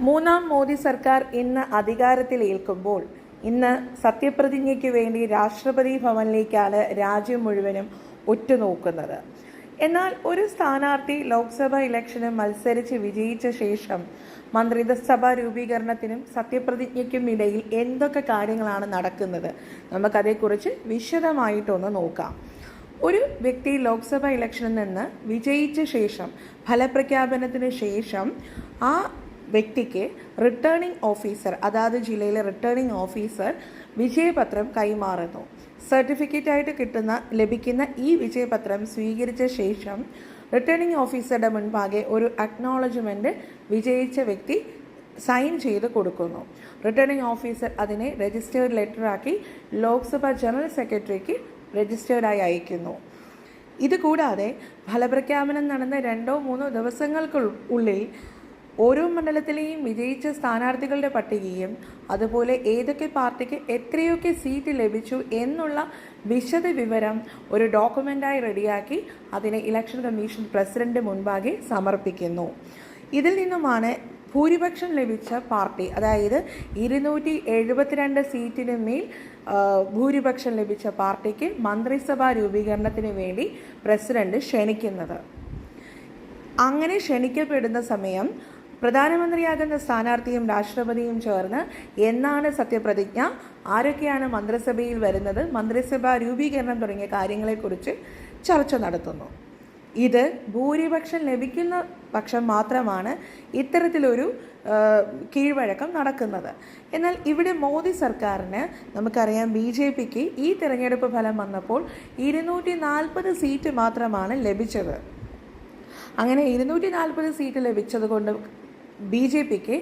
മൂന്നാം മോദി സർക്കാർ ഇന്ന് അധികാരത്തിലേൽക്കുമ്പോൾ ഇന്ന് സത്യപ്രതിജ്ഞയ്ക്ക് വേണ്ടി രാഷ്ട്രപതി ഭവനിലേക്കാണ് രാജ്യം മുഴുവനും ഉറ്റുനോക്കുന്നത്. എന്നാൽ ഒരു സ്ഥാനാർത്ഥി ലോക്സഭ ഇലക്ഷന് മത്സരിച്ച് വിജയിച്ച ശേഷം മന്ത്രിസഭാ രൂപീകരണത്തിനും സത്യപ്രതിജ്ഞയ്ക്കും ഇടയിൽ എന്തൊക്കെ കാര്യങ്ങളാണ് നടക്കുന്നത് നമുക്കതേക്കുറിച്ച് വിശദമായിട്ടൊന്ന് നോക്കാം. ഒരു വ്യക്തി ലോക്സഭ ഇലക്ഷനിൽ നിന്ന് വിജയിച്ച ശേഷം ഫലപ്രഖ്യാപനത്തിന് ശേഷം ആ വ്യക്തിക്ക് റിട്ടേണിംഗ് ഓഫീസർ അതാത് ജില്ലയിലെ റിട്ടേണിംഗ് ഓഫീസർ വിജയപത്രം കൈമാറുന്നു. സർട്ടിഫിക്കറ്റ് ആയിട്ട് കിട്ടുന്ന ലഭിക്കുന്ന ഈ വിജയപത്രം സ്വീകരിച്ച ശേഷം റിട്ടേണിംഗ് ഓഫീസറുടെ മുൻപാകെ ഒരു അക്നോളജ്മെന്റ് വിജയിച്ച വ്യക്തി സൈൻ ചെയ്ത് കൊടുക്കുന്നു. റിട്ടേണിംഗ് ഓഫീസർ അതിനെ രജിസ്റ്റേർഡ് ലെറ്ററാക്കി ലോക്സഭാ ജനറൽ സെക്രട്ടറിക്ക് രജിസ്റ്റേർഡായി അയക്കുന്നു. ഇതുകൂടാതെ ഫലപ്രഖ്യാപനം നടന്ന രണ്ടോ മൂന്നോ ദിവസങ്ങൾക്കുള്ളിൽ ഓരോ മണ്ഡലത്തിലെയും വിജയിച്ച സ്ഥാനാർത്ഥികളുടെ പട്ടികയും അതുപോലെ ഏതൊക്കെ പാർട്ടിക്ക് എത്രയൊക്കെ സീറ്റ് ലഭിച്ചു എന്നുള്ള വിശദ വിവരം ഒരു ഡോക്യുമെന്റായി റെഡിയാക്കി അതിനെ ഇലക്ഷൻ കമ്മീഷൻ പ്രസിഡന്റ് മുൻപാകെ സമർപ്പിക്കുന്നു. ഇതിൽ നിന്നുമാണ് ഭൂരിപക്ഷം ലഭിച്ച പാർട്ടി അതായത് ഇരുന്നൂറ്റി എഴുപത്തിരണ്ട് സീറ്റിന് മേൽ ഭൂരിപക്ഷം ലഭിച്ച പാർട്ടിക്ക് മന്ത്രിസഭാ രൂപീകരണത്തിന് വേണ്ടി പ്രസിഡന്റ് ക്ഷണിക്കുന്നത്. അങ്ങനെ ക്ഷണിക്കപ്പെടുന്ന സമയം പ്രധാനമന്ത്രിയാകുന്ന സ്ഥാനാർത്ഥിയും രാഷ്ട്രപതിയും ചേർന്ന് എന്നാണ് സത്യപ്രതിജ്ഞ. ആരൊക്കെയാണ് മന്ത്രിസഭയിൽ വരുന്നത്? മന്ത്രിസഭ രൂപീകരണം തുടങ്ങിയ കാര്യങ്ങളെക്കുറിച്ച് ചർച്ച നടത്തുന്നു. ഇത് ഭൂരിപക്ഷം ലഭിക്കുന്ന പക്ഷം മാത്രമാണ് ഇത്തരത്തിലൊരു കീഴ്വഴക്കം നടക്കുന്നത്. എന്നാൽ ഇവിടെ മോദി സർക്കാരിന് നമുക്കറിയാം ബി ജെ പിക്ക് ഈ തിരഞ്ഞെടുപ്പ് ഫലം വന്നപ്പോൾ ഇരുന്നൂറ്റി നാൽപ്പത് സീറ്റ് മാത്രമാണ് ലഭിച്ചത്. അങ്ങനെ ഇരുന്നൂറ്റി നാൽപ്പത് സീറ്റ് ലഭിച്ചത് കൊണ്ട് ബി ജെ പിക്ക്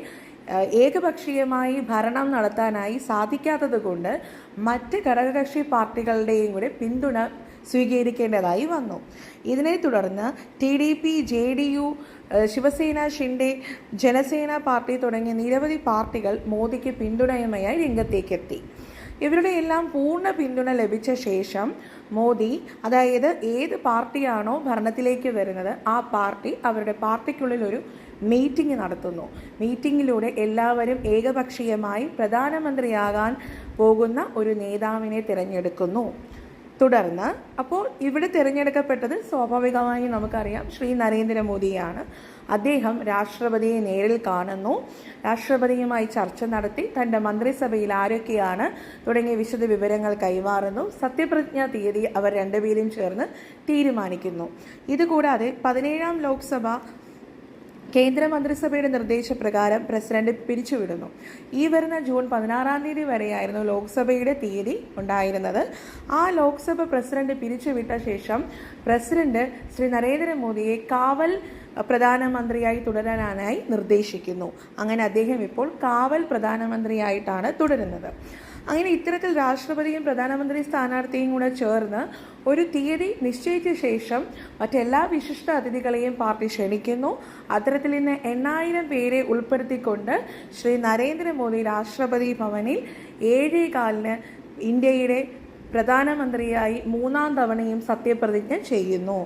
ഏകപക്ഷീയമായി ഭരണം നടത്താനായി സാധിക്കാത്തത് കൊണ്ട് മറ്റ് ഘടകകക്ഷി പാർട്ടികളുടെയും കൂടെ പിന്തുണ സ്വീകരിക്കേണ്ടതായി വന്നു. ഇതിനെ തുടർന്ന് T D P J D U Shiv Sena Shinde Jana Sena party തുടങ്ങിയ നിരവധി പാർട്ടികൾ മോദിക്ക് പിന്തുണയുമായി രംഗത്തേക്കെത്തി. ഇവരുടെ എല്ലാം പൂർണ പിന്തുണ ലഭിച്ച ശേഷം മോദി അതായത് ഏത് പാർട്ടിയാണോ ഭരണത്തിലേക്ക് വരുന്നത് ആ പാർട്ടി അവരുടെ പാർട്ടിക്കുള്ളിൽ ഒരു മീറ്റിംഗ് നടത്തുന്നു. മീറ്റിങ്ങിലൂടെ എല്ലാവരും ഏകപക്ഷീയമായി പ്രധാനമന്ത്രിയാകാൻ പോകുന്ന ഒരു നേതാവിനെ തിരഞ്ഞെടുക്കുന്നു. തുടർന്ന് അപ്പോൾ ഇവിടെ തിരഞ്ഞെടുക്കപ്പെട്ടത് സ്വാഭാവികമായി നമുക്കറിയാം ശ്രീ നരേന്ദ്രമോദിയാണ്. അദ്ദേഹം രാഷ്ട്രപതിയെ നേരിൽ കാണുന്നു. രാഷ്ട്രപതിയുമായി ചർച്ച നടത്തി തന്റെ മന്ത്രിസഭയിൽ ആരൊക്കെയാണ് തുടങ്ങിയ വിശദ വിവരങ്ങൾ കൈമാറുന്നു. സത്യപ്രതിജ്ഞാ തീയതി അവർ രണ്ടുപേരും ചേർന്ന് തീരുമാനിക്കുന്നു. ഇതുകൂടാതെ പതിനേഴാം ലോക്സഭ കേന്ദ്ര മന്ത്രിസഭയുടെ നിർദ്ദേശപ്രകാരം പ്രസിഡന്റ് പിരിച്ചുവിടുന്നു. ഈ വരുന്ന ജൂൺ പതിനാറാം തീയതി വരെയായിരുന്നു ലോക്സഭയുടെ തീയതി ഉണ്ടായിരുന്നത്. ആ ലോക്സഭ പ്രസിഡന്റ് പിരിച്ചുവിട്ട ശേഷം പ്രസിഡന്റ് ശ്രീ നരേന്ദ്രമോദിയെ കാവൽ പ്രധാനമന്ത്രിയായി തുടരാനായി നിർദ്ദേശിക്കുന്നു. അങ്ങനെ അദ്ദേഹം ഇപ്പോൾ കാവൽ പ്രധാനമന്ത്രിയായിട്ടാണ് തുടരുന്നത്. അങ്ങനെ ഇത്തരത്തിൽ രാഷ്ട്രപതിയും പ്രധാനമന്ത്രി സ്ഥാനാർത്ഥിയും കൂടെ ചേർന്ന് ഒരു തീയതി നിശ്ചയിച്ച ശേഷം മറ്റെല്ലാ വിശിഷ്ട അതിഥികളെയും പാർട്ടി ക്ഷണിക്കുന്നു. അത്തരത്തിൽ ഇന്ന് എണ്ണായിരം പേരെ ഉൾപ്പെടുത്തിക്കൊണ്ട് ശ്രീ നരേന്ദ്രമോദി രാഷ്ട്രപതി ഭവനിൽ ഏഴേ കാലിന് ഇന്ത്യയുടെ പ്രധാനമന്ത്രിയായി മൂന്നാം തവണയും സത്യപ്രതിജ്ഞ ചെയ്യുന്നു.